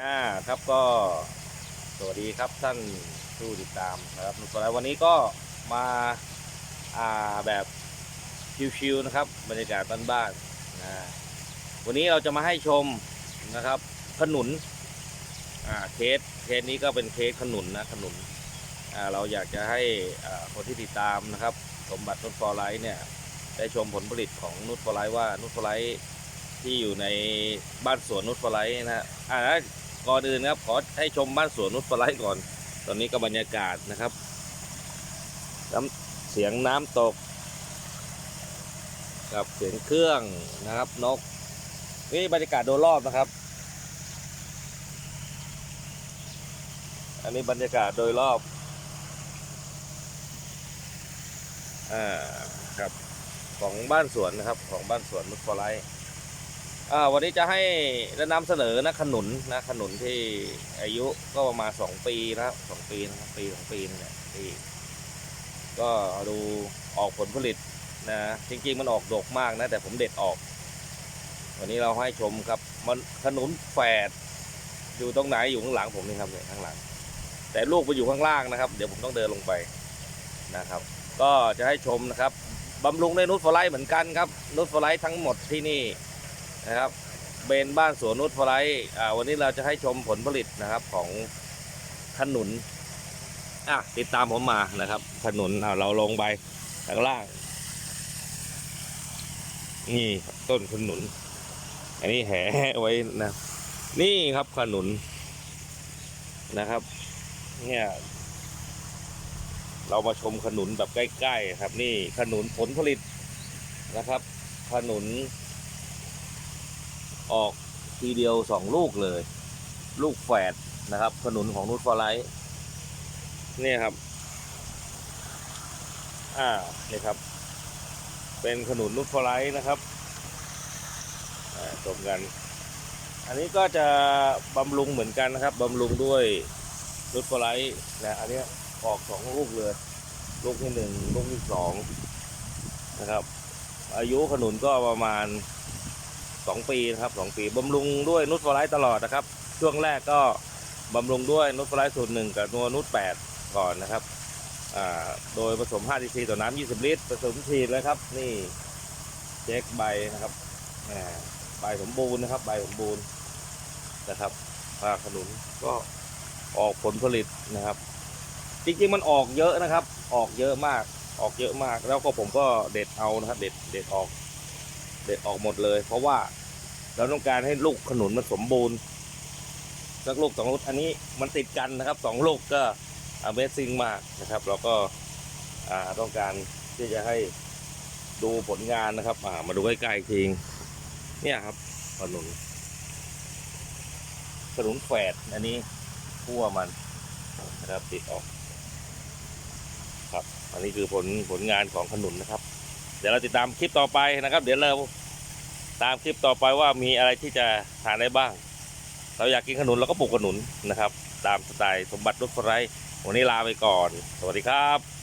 อ่าครับก็สวัสดีครับท่านผู้ติดตามนะครับสวันนี้ก็มาอ่าแบบชิวๆนะครับ บรรยากาศบ้านๆนะวันนี้เราจะมาให้ชมนะครับ ขนุนอ่าเคสเคสนี้ก็เป็นเคสขนุนนะขนุนอ่าเราอยากจะให้อ่าคนที่ติดตามนะครับ สมบัตินุชฟอร์ไลท์เนี่ยได้ชมผลผลิตของนุชฟอร์ไลท์ว่านุชฟอร์ไลท์ที่อยู่ในบ้านสวนนุชฟอร์ไลท์นะฮะอ่า ก่อนอื่นนะครับ ขอให้ชมบ้านสวนนุชฟอร์ไลท์ก่อน ตอนนี้ก็บรรยากาศนะครับน้ำเสียงน้ำตก กับเสียงเครื่องนะครับนกนี่บรรยากาศโดยรอบนะครับ อันนี้บรรยากาศโดยรอบอ่าครับของบ้านสวนนะครับของบ้านสวนมุสฟไลท์ วันนี้จะให้ได้นำเสนอนะขนุนนะขนุนที่อายุก็ประมาณสองปีนะครับสองปีนะปีสองปีนี่แหละที่ก็ดูออกผลผลิตนะจริงๆมันออกดกมากนะ แต่ผมเด็ดออก วันนี้เราให้ชมครับมันขนุนแฝดอยู่ตรงไหนอยู่ข้างหลังผมนี่ครับเนี่ยข้างหลัง แต่ลูกไปอยู่ข้างล่างนะครับ เดี๋ยวผมต้องเดินลงไปนะครับ ก็จะให้ชมนะครับบำรุงด้วยนูตฟลายเหมือนกันครับนูตฟลายทั้งหมดที่นี่ นะครับเบนบ้านสวนนูตฟลายอ่าวันนี้เราจะให้ชมผลผลิตนะครับของขนุนอะติดตามผมมานะครับ ขนุนเราลงไปข้างล่าง นี่ต้นขนุน อันนี้แห่ไว้นะ นี่ครับขนุนนะครับ เนี่ย เรามาชมขนุนแบบใกล้ๆครับ นี่ขนุนผลผลิตนะครับ ขนุน ออกทีเดียวสองลูกเลย ลูกแฝดนะครับ ขนุนของนุชฟอร์ไลท์เนี่ยครับอ่าเนี่ครับ เป็นขนุนนุชฟอร์ไลท์นะครับอ่าชมกัน อันนี้ก็จะบำรุงเหมือนกันนะครับบำรุงด้วยนุชฟอร์ไลท์นะอันนี้ออกสองลูกเลย ลูกที่หนึ่งลูกที่สองนะครับ อายุขนุนก็ประมาณ สองปีนะครับสองปีบำรุงด้วยนุชฟลายตลอดนะครับ ช่วงแรกก็บำรุงด้วยนุชฟลายสูตรหนึ่งกับนัวนุชแปดก่อนนะครับโดยผสม5 cc ต่อน้ำ20 ลิตร ผสมฉีดเลยครับ นี่เช็คใบนะครับใบสมบูรณ์นะครับ ใบสมบูรณ์นะครับผ้าขนุนก็ออกผลผลิตนะครับ จริงๆมันออกเยอะนะครับ ออกเยอะมาก ออกเยอะมาก แล้วก็ผมก็เด็ดเอานะครับ เด็ดเด็ดออก เด็ดออกหมดเลย เพราะว่าเราต้องการให้ลูกขนุนมันสมบูรณ์สักลูกสองลูกอันนี้มันติดกันนะครับสองลูกก็ Amazing มากนะครับแล้วก็ต้องการที่จะให้ดูผลงานนะครับามาดูใกล้ๆอีกทีเนี่ยครับขนุนขนุนแฝดอันนี้ขั้วมันนะครับติดออก ครับ อันนี้คือผลผลงานของขนุนนะครับ ดี๋ยวเราติดตามคลิปต่อไปนะครับ เดี๋ยวเราตามคลิปต่อไปว่ามีอะไรที่จะทานได้บ้าง เราอยากกินขนุนเราก็ปลูกขนุนนะครับ ตามสไตล์สมบัติรถไฟวันนี้ลาไปก่อน สวัสดีครับ